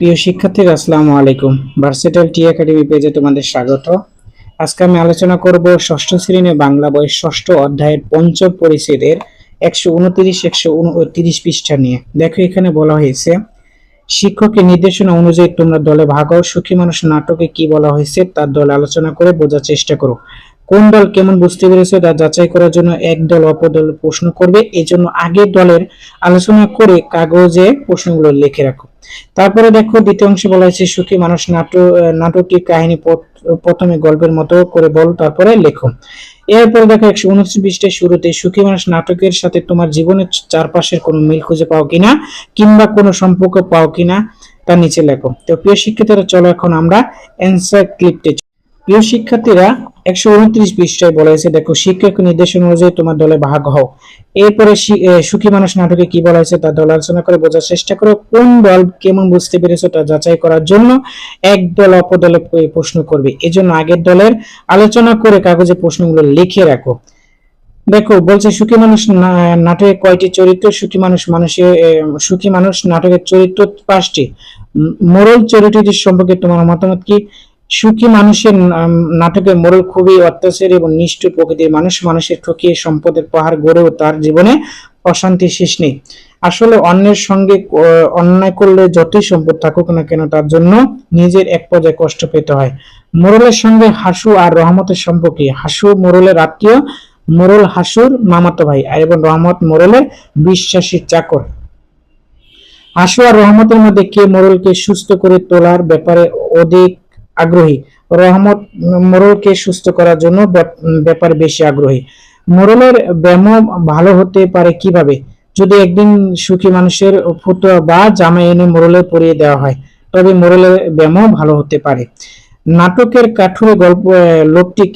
প্রিয় শিক্ষার্থীরা, আসসালামু আলাইকুম। ভার্সেটাইল টি একাডেমি পেজে তোমাদের স্বাগত। আজকে আমি আলোচনা করব ষষ্ঠ শ্রেণির বাংলা বই ষষ্ঠ অধ্যায়ের পঞ্চম পরিচ্ছেদের একশো উনত্রিশ একশো উনত্রিশ পৃষ্ঠা নিয়ে। দেখো, এখানে বলা হয়েছে, শিক্ষকের নির্দেশনা অনুযায়ী তোমরা দলে ভাগ হও, সুখী মানুষ নাটকে কি বলা হয়েছে তার দলে আলোচনা করে বোঝার চেষ্টা করো। কোন দল কেমন বুঝতে পেরেছে তা যাচাই করার জন্য এক দল অপর দল প্রশ্ন করবে। এই জন্য আগের দলের আলোচনা করে কাগজে প্রশ্নগুলো লিখে রাখো। তারপরে দেখো দ্বিতীয় অংশে বলা হয়েছে, সুখী মানুষ নাটক নাটকটি কাহিনী প্রথমে গল্পের মতো করে বল, তারপরে লেখো। এরপরে দেখো একশো উনত্রিশ পৃষ্ঠার শুরুতে, সুখী মানুষ নাটকের সাথে তোমার জীবনের চারপাশের কোনো মিল খুঁজে পাও কিনা, কিংবা কোনো সম্পর্ক পাও কিনা তার নিচে লেখো। তো প্রিয় শিক্ষার্থীরা, চলো এখন আমরা অ্যান্সার ক্লিপতে প্রিয় শিক্ষার্থীরা একশো উনত্রিশ পৃষ্ঠায় বলা হয়েছে, দেখো শিক্ষক নির্দেশনা অনুযায়ী তোমার দলে ভাগ হও। এরপরে সুখী মানুষ নাটকে কি বলা হয়েছে, তা দল আলোচনা করে বোঝার চেষ্টা করো, কোন দল কেমন বুঝতে তা যাচাই করার জন্য এক দল অপর দলে প্রশ্ন করবে। এজন্য আগের দলের আলোচনা করে কাগজে প্রশ্নগুলো লিখে রাখো। দেখো, বলছে, সুখী মানুষ নাটকে কয়টি চরিত্র? সুখী মানুষ মানুষের সুখী মানুষ নাটকের চরিত্র পাঁচটি। মোরল চরিত্রটির সম্পর্কে তোমার মতামত কি? সুখী মানুষের নাম, নাটকের মোরল খুবই অত্যাচারী এবং নিষ্ঠুর প্রকৃতির মানুষ মানুষের ঠকিয়ে সম্পদের পাহাড় গড়েও তার জীবনে অশান্তি শেষ নেই। আসলে অন্যের সঙ্গে অন্যায় করলে যতই সম্পদ থাকুক না কেন তার জন্য নিজের এক পর্যায়ে কষ্ট পেতে হয়। মোরলের সঙ্গে হাসু আর রহমতের সম্পর্কে। হাসু মোরলের আত্মীয় মোরল হাসুর মামাতো ভাই এবং রহমত মোরলের বিশ্বাসী চাকর। হাসু আর রহমতের মধ্যে কে মোরলকে সুস্থ করে তোলার ব্যাপারে অধিক আগ্রহী। রহমত মোরলকে সুস্থ করার জন্য ব্যাপ- ব্যাপারে বেশি আগ্রহী। মোরলের ব্যায়াম ভালো হতে পারে কীভাবে? যদি একদিন সুখী মানুষের ফুটো বা জামা এনে মোরলে পরিয়ে দেওয়া হয়, তবে মোরলের ব্যায়ামও ভালো হতে পারে। নাটকের কাঠুরে গল্প লোকটি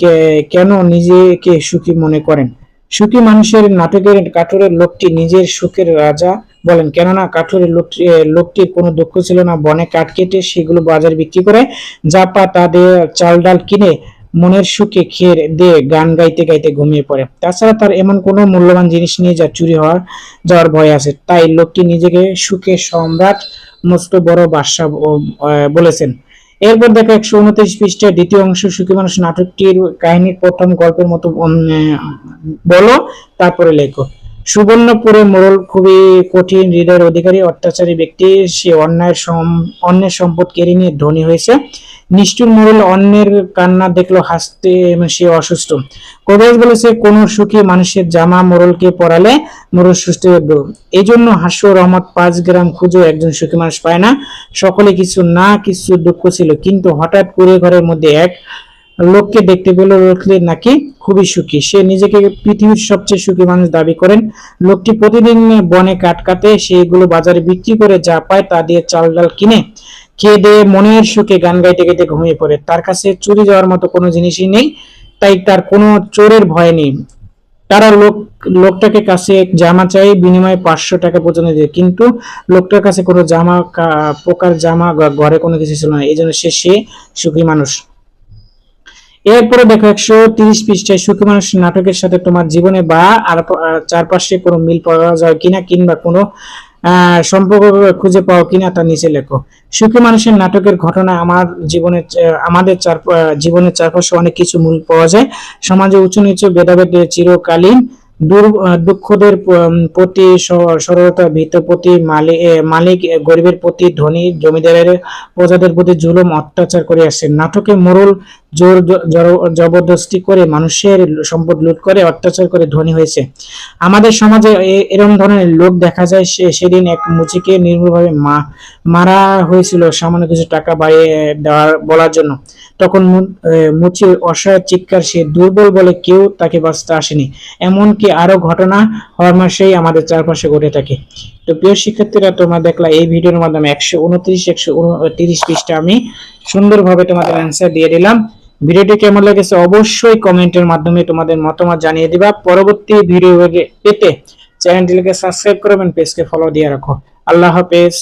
কেন নিজেকে সুখী মনে করেন? সুখী মানুষের নাটকের কাঠুরের লোকটি নিজের সুখের রাজা বলেন, কেননা কাঠুরের লোকটি লোকটির কোনো দুঃখ ছিল না। বনে কাঠ কেটে সেগুলো বাজারে বিক্রি করে যা পা তা দিয়ে চাল ডাল কিনে মনের সুখে খেয়ে দিয়ে গান গাইতে গাইতে ঘুমিয়ে পড়ে। তাছাড়া তার এমন কোনো মূল্যবান জিনিস নিয়ে যা চুরি হওয়ার, যাওয়ার ভয় আছে। তাই লোকটি নিজেকে সুখে সম্রাট মস্ত বড় বাদশাহ বলেছেন। এরপর দেখো একশো উনত্রিশ পৃষ্ঠের দ্বিতীয় অংশ সুখী মানুষ নাটকটির কাহিনীর প্রথম গল্পের মতো বলো, তারপরে লেখো। সুবর্ণপুরে মোড়ল খুবই কঠিন হৃদয়ের অধিকারী, অত্যাচারী ব্যক্তি। সে অন্যায়ের অন্যের সম্পদ কেড়ে নিয়ে ধনী হয়েছে। নিষ্ঠুর মোড়ল অন্যের কান্না দেখল হাসতে সে অসুস্থ। কবিরাজ বলেছে কোন সুখী মানুষের জামা মোড়লকে পরালে মোড়ল সুস্থ হয়ে এই জন্য হাস্য রহমত পাঁচ গ্রাম খুঁজো একজন সুখী মানুষ পায় না। সকলে কিছু না, কিছু দুঃখ ছিল। কিন্তু হঠাৎ কুড়ে ঘরের মধ্যে এক লোককে দেখতে পেল লোকটি নাকি খুবই সুখী। সে নিজেকে পৃথিবীর সবচেয়ে সুখী মানুষ দাবি করেন, লোকটি প্রতিদিন বনে কাট কাটে সেগুলো বাজারে বিক্রি করে যা পায় তা দিয়ে চাল ডাল কিনে খেয়ে দিয়ে মনের সুখে গান গাইতে গাইতে ঘুমিয়ে পড়ে। তার কাছে চুরি যাওয়ার মতো কোনো জিনিসই নেই, তাই তার কোনো চোরের ভয় নেই। তারা লোক, লোকটাকে কাছে জামা চাই, বিনিময়ে পাঁচশো টাকা পর্যন্ত দেয়। কিন্তু লোকটার কাছে কোনো জামা প্রকার জামা ঘরে কোনো কিছু ছিল না। এই জন্য সে সে সুখী মানুষ। এরপরে দেখো একশো তিরিশ পৃষ্ঠায় সুখী মানুষ নাটকের সাথে তোমার জীবনে বা আর চারপাশে কোনো মিল পাওয়া যায় কিনা কিংবা কোনো সম্পর্ক খুঁজে পাও কিনা তা নিচে লেখো। সুখী মানুষের নাটকের ঘটনা আমার জীবনে আমাদের চার জীবনের চারপাশে অনেক কিছু মূল পাওয়া যায়। সমাজে উঁচু নিচু ভেদাভেদ চিরকালীন দুঃখদের প্রতি সরলতা, ভীত প্রতি মালিক মালিক গরিবের প্রতি ধনী, জমিদারের প্রজাদের প্রতি জুলুম, অত্যাচার করে আসছে নাটকে মোরল জোর জবরদস্তি করে মানুষের সম্পদ লুট করে, অত্যাচার করে ধনী হয়েছে। আমাদের সমাজে এ- এরম ধরনের লোক দেখা যায়, সে, সেদিন এক মুচিকে নির্মূলভাবে মারা হয়েছিল সামান্য কিছু টাকা বাড়িয়ে দেওয়ার, বলার জন্য। তখন মুচির অসহায় চিৎকার সে দুর্বল বলে কেউ তাকে বাঁচতে আসেনি। এমনকি আরও ঘটনা হওয়ার মাসেই আমাদের চারপাশে ঘটে থাকে। তো প্রিয় শিক্ষার্থীরা, তোমরা দেখলা এই ভিডিওর মাধ্যমে একশো উনত্রিশ, একশো তিরিশ পৃষ্ঠা আমি সুন্দরভাবে তোমাদের অ্যান্সার দিয়ে দিলাম। ভিডিওটি কেমন লেগেছে অবশ্যই কমেন্টের মাধ্যমে তোমাদের মতামত জানিয়ে দিবা। পরবর্তী ভিডিও পেতে চ্যানেলটিকে সাবস্ক্রাইব করবেন, পেজকে ফলো দিয়ে রাখো। আল্লাহ হাফেজ।